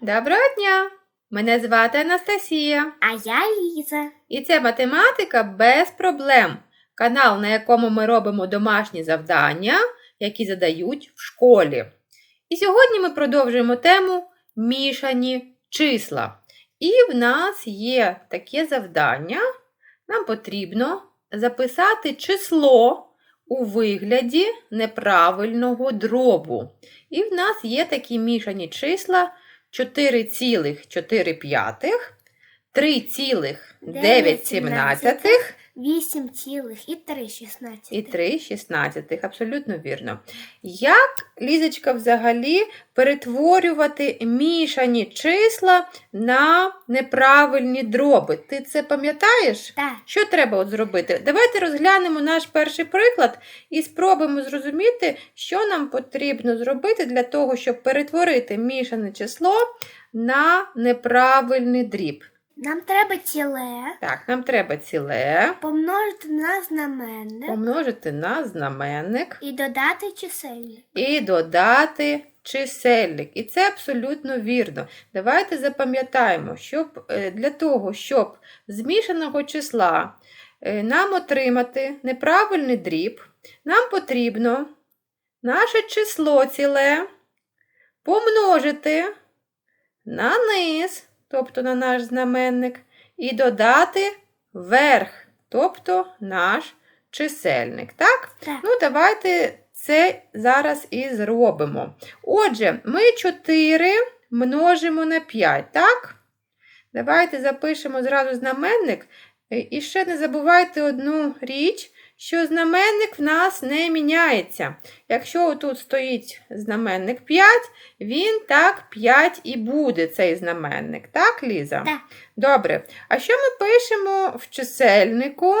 Доброго дня! Мене звати Анастасія, А я Ліза. і це математика без проблем. Канал, на якому ми робимо домашні завдання, які задають в школі. І сьогодні ми продовжуємо тему мішані числа. І в нас є таке завдання. Нам потрібно записати число у вигляді неправильного дробу. І в нас є такі мішані числа 4,4, 3,9 8 і 3 16. і 3 шістнадцятих. Абсолютно вірно. Як, Лізочка, взагалі перетворювати мішані числа на неправильні дроби? Ти це пам'ятаєш? Так. Що треба от зробити? Давайте розглянемо наш перший приклад і спробуємо зрозуміти, що нам потрібно зробити для того, щоб перетворити мішане число на неправильний дріб. Нам треба ціле Так, нам треба ціле помножити на знаменник помножити на знаменник і додати чисельник. і додати чисельник. І це абсолютно вірно. Давайте запам'ятаємо, щоб е, для того, щоб з мішаного числа е, нам отримати неправильний дріб, нам потрібно наше число ціле помножити на низ, тобто на наш знаменник, і додати верх, тобто наш чисельник. Так? Так. Ну, давайте це зараз і зробимо. Отже, ми 4 множимо на 5, так? Давайте запишемо зразу знаменник. І ще не забувайте одну річ, що знаменник в нас не міняється. Якщо тут стоїть знаменник 5, він так 5 і буде, цей знаменник. Так, Ліза? Так. Добре. А що ми пишемо в чисельнику?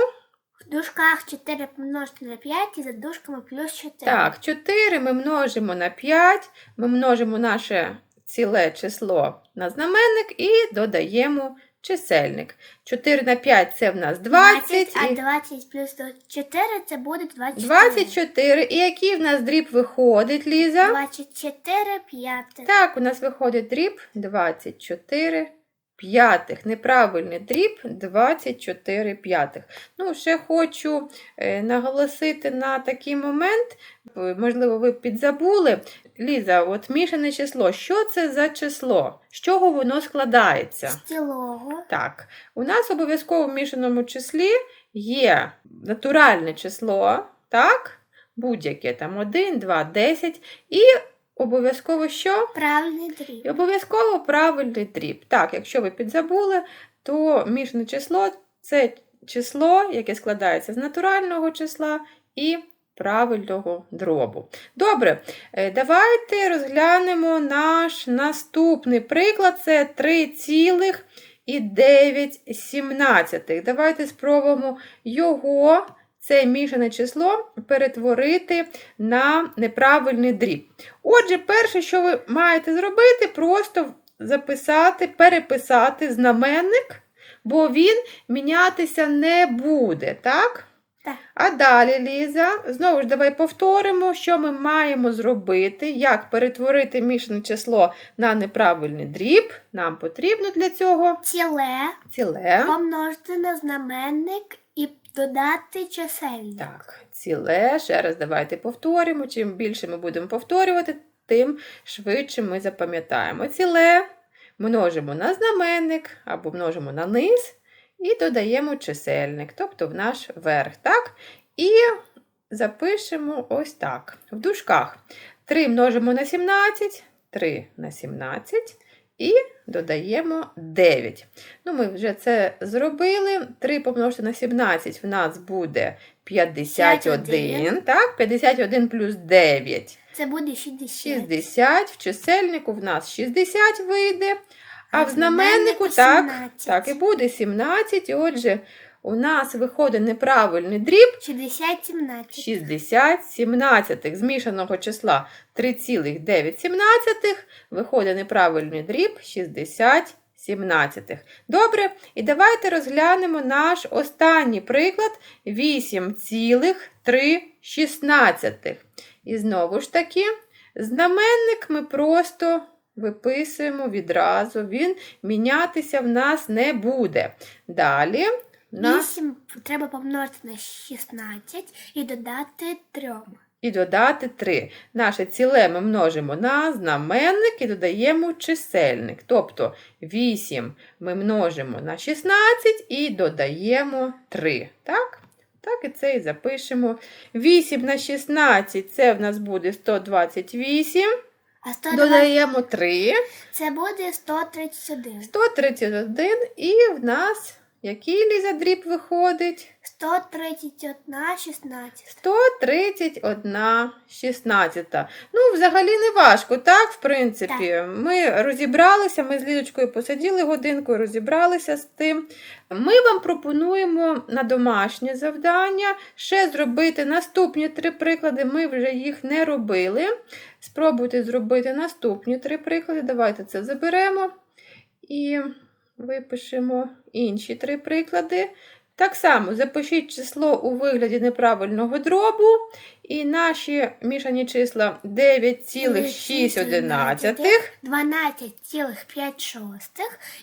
В дужках 4 помножити на 5 і за дужками плюс 4. Так, 4 ми множимо на 5, ми множимо наше ціле число на знаменник і додаємо чисельник. 4 на 5 це в нас 20. а і 20 плюс 4 це буде 24. 24. І який в нас дріб виходить, Ліза? 24 п'ятих. Так, у нас виходить дріб 24 п'ятих. Неправильний дріб 24 п'ятих. Ну, ще хочу е, наголосити на такий момент, можливо, ви підзабули. Ліза, от мішане число. Що це за число? З чого воно складається? З цілого. Так, у нас обов'язково в мішаному числі є натуральне число, так? Будь-яке там 1, 2, 10. І обов'язково що? Правильний І обов'язково правильний дріб. Так, якщо ви підзабули, то мішане число це число, яке складається з натурального числа і правильного дробу. Добре, е, давайте розглянемо наш наступний приклад. Це 3,9. Давайте спробуємо його. Це мішане число перетворити на неправильний дріб. Отже, перше, що ви маєте зробити, просто записати, переписати знаменник, бо він мінятися не буде, так? А далі, Ліза, знову ж давай повторимо, що ми маємо зробити, як перетворити мішане число на неправильний дріб. Нам потрібно для цього Ціле ціле. помножити на знаменник і додати чисельник. Так, ціле. Ще раз давайте повторимо. Чим більше ми будемо повторювати, тим швидше ми запам'ятаємо. Ціле множимо на знаменник або множимо на низ і додаємо чисельник, тобто в наш верх. Так? І запишемо ось так. В дужках 3 множимо на 17, 3 на 17 і додаємо 9. Ну, ми вже це зробили. 3 помножити на 17 в нас буде 51. 51. Так, 51 плюс 9. Це буде 60. 60. В чисельнику в нас 60 вийде. А А в знаменнику так, 17. так і буде 17. Отже, у нас виходить неправильний дріб 60 17. 60 сімнадцятих змішаного числа 3,9 виходить неправильний дріб 60 сімнадцятих. Добре, і давайте розглянемо наш останній приклад 8,3. І знову ж таки, знаменник ми просто виписуємо відразу. Він мінятися в нас не буде. Далі в нас 8 треба помножити на 16 і додати 3. і додати 3. Наше ціле ми множимо на знаменник і додаємо чисельник. Тобто 8 ми множимо на 16 і додаємо 3. Так? Так і це і запишемо. 8 на 16 це в нас буде 128. А 120 Додаємо 3. це буде 131. 131 і в нас який ліза дріб виходить? 131, 16. 131 16. Ну, взагалі не важко, так, в принципі. Ми розібралися, ми з Лідочкою посиділи годинку розібралися з тим. Ми вам пропонуємо на домашнє завдання ще зробити наступні три приклади. Ми вже їх не робили. Спробуйте зробити наступні три приклади. Давайте це заберемо і випишемо інші три приклади. Так само запишіть число у вигляді неправильного дробу, і наші мішані числа 9,6. 12,5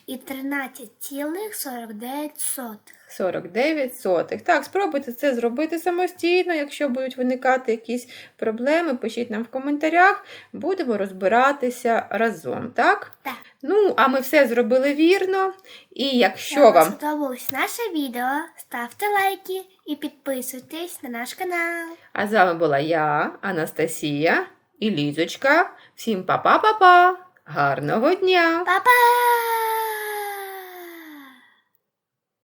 і 13,49 сотих. 49 сотих. Так, спробуйте це зробити самостійно. Якщо будуть виникати якісь проблеми, пишіть нам в коментарях, будемо розбиратися разом. Так? Так. Ну, а ми все зробили вірно. І якщо вам вам сподобалось наше відео, ставте лайки і підписуйтесь на наш канал. А з вами була я, Анастасія і Лізочка. Всім па-па-па-па! Гарного дня! Па-па!